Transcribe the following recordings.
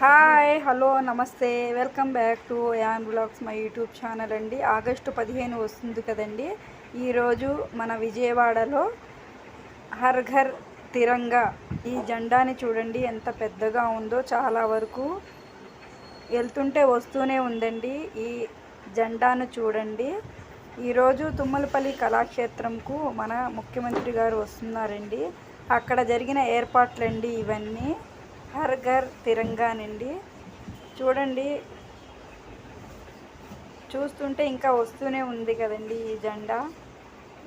Hi hello నమస్తే. Welcome back to Ann blogs my YouTube channel అండి. August పదిహేను వస్తుంది కదండి. ఈరోజు మన విజయవాడలో హర్ ఘర్ తిరంగా ఈ జెండాని చూడండి ఎంత పెద్దగా ఉందో. చాలా వరకు వెళ్తుంటే వస్తూనే ఉందండి ఈ జెండాను చూడండి. ఈరోజు తుమ్మలపల్లి కళాక్షేత్రంకు మన ముఖ్యమంత్రి గారు వస్తున్నారండి. అక్కడ జరిగిన ఏర్పాట్లండి ఇవన్నీ. హర్ ఘర్ తిరంగానండి చూడండి. చూస్తుంటే ఇంకా వస్తూనే ఉంది కదండి ఈ జెండా.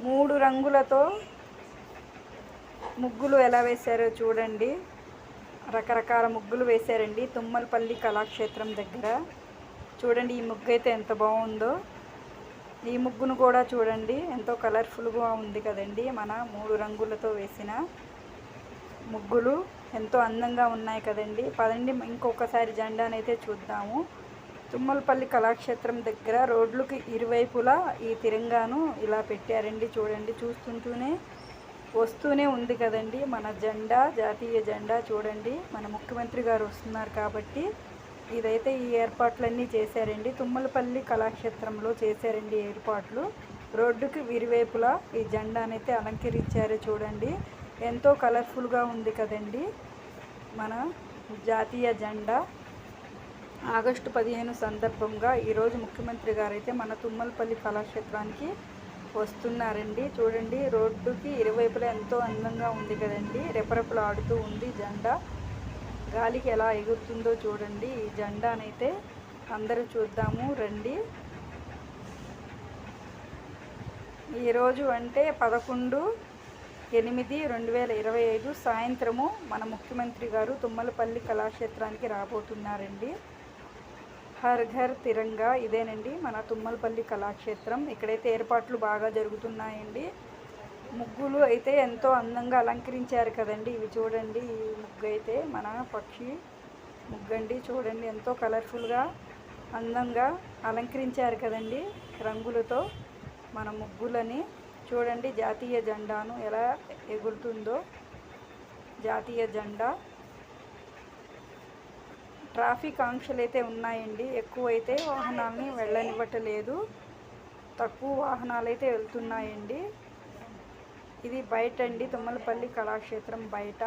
మూడు రంగులతో ముగ్గులు ఎలా వేశారో చూడండి. రకరకాల ముగ్గులు వేశారండి. తుమ్మలపల్లి కళాక్షేత్రం దగ్గర. చూడండి ఈ ముగ్గు అయితే ఎంత బాగుందో. ఈ ముగ్గును కూడా చూడండి. ఎంతో కలర్ఫుల్గా ఉంది కదండి మన మూడు రంగులతో వేసిన ముగ్గులు ఎంతో అందంగా ఉన్నాయి కదండి. పదండి ఇంకొకసారి జెండానైతే చూద్దాము. తుమ్మలపల్లి కళాక్షేత్రం దగ్గర రోడ్లకు ఇరువైపులా ఈ తిరంగాను ఇలా పెట్టారండి చూడండి. చూస్తుంటూనే వస్తూనే ఉంది కదండి మన జెండా జాతీయ జెండా చూడండి. మన ముఖ్యమంత్రి గారు వస్తున్నారు కాబట్టి ఇదైతే ఈ ఏర్పాట్లన్నీ చేశారండి. తుమ్మలపల్లి కళాక్షేత్రంలో చేశారండి ఏర్పాట్లు. రోడ్డుకి ఇరువైపులా ఈ జెండానైతే అలంకరించారు చూడండి. ఎంతో కలర్ఫుల్గా ఉంది కదండి మన జాతీయ జెండా. ఆగస్టు పదిహేను సందర్భంగా ఈరోజు ముఖ్యమంత్రి గారైతే మన తుమ్మలపల్లి కళాక్షేత్రానికి వస్తున్నారండి. చూడండి రోడ్డుకి ఇరువైపులా ఎంతో అందంగా ఉంది కదండి. రెపరెపలు ఆడుతూ ఉంది జెండా. గాలికి ఎలా ఎగురుతుందో చూడండి. ఈ జెండానైతే అందరూ చూద్దాము రండి. ఈరోజు అంటే పదకొండు ఎనిమిది రెండు వేల ఇరవై ఐదు సాయంత్రము మన ముఖ్యమంత్రి గారు తుమ్మలపల్లి కళాక్షేత్రానికి రాబోతున్నారండి. హర్ ఘర్ తిరంగా ఇదేనండి మన తుమ్మలపల్లి కళాక్షేత్రం. ఇక్కడైతే ఏర్పాట్లు బాగా జరుగుతున్నాయండి. ముగ్గులు అయితే ఎంతో అందంగా అలంకరించారు కదండి. ఇవి చూడండి ఈ ముగ్గు అయితే మన పక్షి ముగ్గండి. చూడండి ఎంతో కలర్ఫుల్గా అందంగా అలంకరించారు కదండి రంగులతో మన ముగ్గులని. చూడండి జాతీయ జెండాను ఎలా ఎగురుతుందో. జాతీయ జెండా. ట్రాఫిక్ ఆంక్షలు అయితే ఉన్నాయండి. ఎక్కువైతే వాహనాలని వెళ్ళనివ్వటలేదు. తక్కువ వాహనాలు అయితే వెళ్తున్నాయండి. ఇది బయట అండి తుమ్మలపల్లి కళాక్షేత్రం బయట.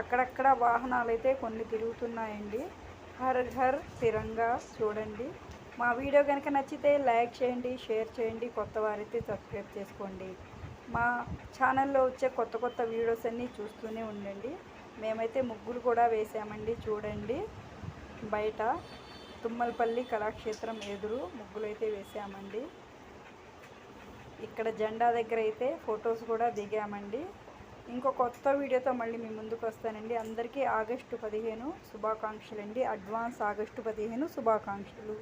అక్కడక్కడ వాహనాలు అయితే కొన్ని తిరుగుతున్నాయండి. హర్ హర్ తిరంగా చూడండి. మా వీడియో కనుక నచ్చితే లైక్ చేయండి షేర్ చేయండి కొత్త వారైతే సబ్స్క్రైబ్ చేసుకోండి. మా ఛానల్లో వచ్చే కొత్త కొత్త వీడియోస్ అన్నీ చూస్తూనే ఉండండి. మేమైతే ముగ్గులు కూడా వేసామండి చూడండి. బయట తుమ్మలపల్లి కళాక్షేత్రం ఎదురు ముగ్గులు అయితే వేసామండి. ఇక్కడ జెండా దగ్గర అయితే ఫొటోస్ కూడా దిగామండి. ఇంకో కొత్త వీడియోతో మళ్ళీ మీ ముందుకు వస్తానండి. అందరికీ ఆగస్టు పదిహేను శుభాకాంక్షలు అండి అడ్వాన్స్ ఆగస్టు పదిహేను శుభాకాంక్షలు.